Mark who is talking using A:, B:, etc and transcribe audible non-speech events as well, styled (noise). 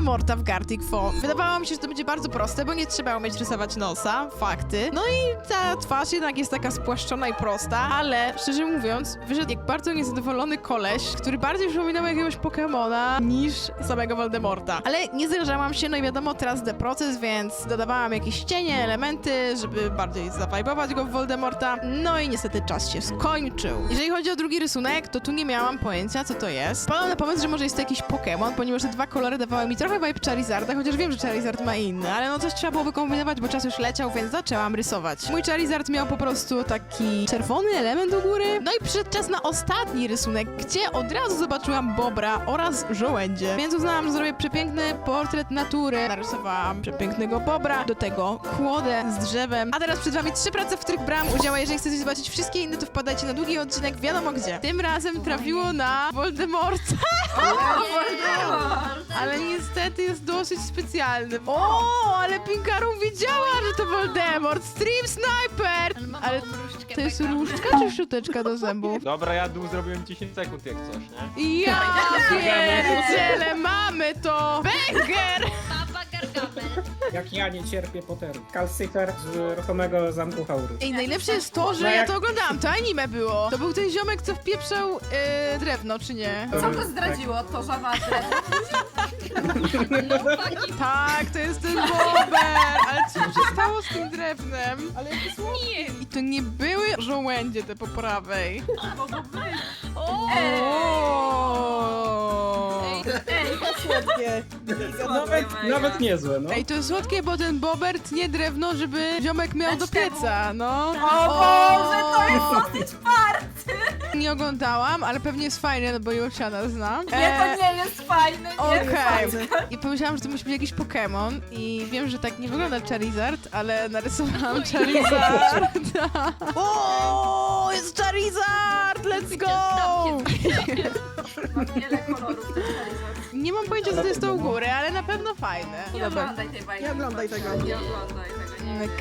A: Voldemorta w Gartic Phone. Wydawało mi się, że to będzie bardzo proste, bo nie trzeba umieć rysować nosa, fakty. No i ta twarz jednak jest taka spłaszczona i prosta, ale szczerze mówiąc, wyszedł jak bardzo niezadowolony koleś, który bardziej przypominał jakiegoś Pokemona niż samego Voldemorta. Ale nie zrażałam się, no i wiadomo, teraz the więc dodawałam jakieś cienie, elementy, żeby bardziej zawajbować go w Voldemorta. No i niestety czas się skończył. Jeżeli chodzi o drugi rysunek, to tu nie miałam pojęcia, co to jest. Padłam na pomysł, że może jest to jakiś Pokémon, ponieważ te dwa kolory dawały mi trochę vibe Charizarda, chociaż wiem, że Charizard ma inny, ale no coś trzeba było wykombinować, bo czas już leciał, więc zaczęłam rysować. Mój Charizard miał po prostu taki czerwony element u góry. No i przyszedł czas na ostatni rysunek, gdzie od razu zobaczyłam Bobra oraz żołędzie. Więc uznałam, że zrobię przepiękny portret natury. Narysowałam przepięknego Bobra, do tego kłodę z drzewem. A teraz przed wami trzy prace, w których brałam udział, a jeżeli chcecie zobaczyć wszystkie inne, to wpadajcie na długi odcinek, wiadomo gdzie. Tym razem trafiło na Voldemorta. (laughs) Ale niestety jest dosyć specjalny. O, ale Pinkarum wiedziała, że to Voldemort. Stream Sniper! Ale to jest różdżka czy szczoteczka do zębów?
B: Dobra, ja dół zrobiłem 10 sekund jak coś, nie?
A: Ja (laughs) pierdziele, mamy
C: Jak ja nie cierpię Potteru. Calcifer z ruchomego zamku Hauru.
A: Ej, najlepsze jest to, że
C: No
A: ja
C: jak-
A: to oglądałam, to anime było. To był ten ziomek, co wpieprzał e, drewno, czy nie?
D: Co to zdradziło? To
E: fucking
A: Tak, to jest ten bober! Ale co się stało z tym drewnem? Ale jakie słodkie! I to nie były żołędzie te po prawej.
C: Słodkie. Nawet, nawet niezłe, no.
A: Ej, to jest słodkie, bo ten bober tnie drewno, żeby ziomek miał do pieca, no.
D: O Boże, to jest dosyć party!
A: Nie oglądałam, ale pewnie jest fajne, no bo Josiana znam.
D: Nie,
A: E,
D: to nie jest fajne, nie
A: Okej.
D: jest fajne.
A: I pomyślałam, że to musi być jakiś Pokémon i wiem, że tak nie wygląda Charizard, ale narysowałam Charizarda. O, jest Charizard! Let's go!
D: Ma wiele kolorów Charizard.
A: Nie mam pojęcia, co to jest to u góry, ale na pewno fajne.
D: Nie oglądaj tej bajki.
F: Nie oglądaj tego.
D: Nie oglądaj tego, nie.
A: Okej,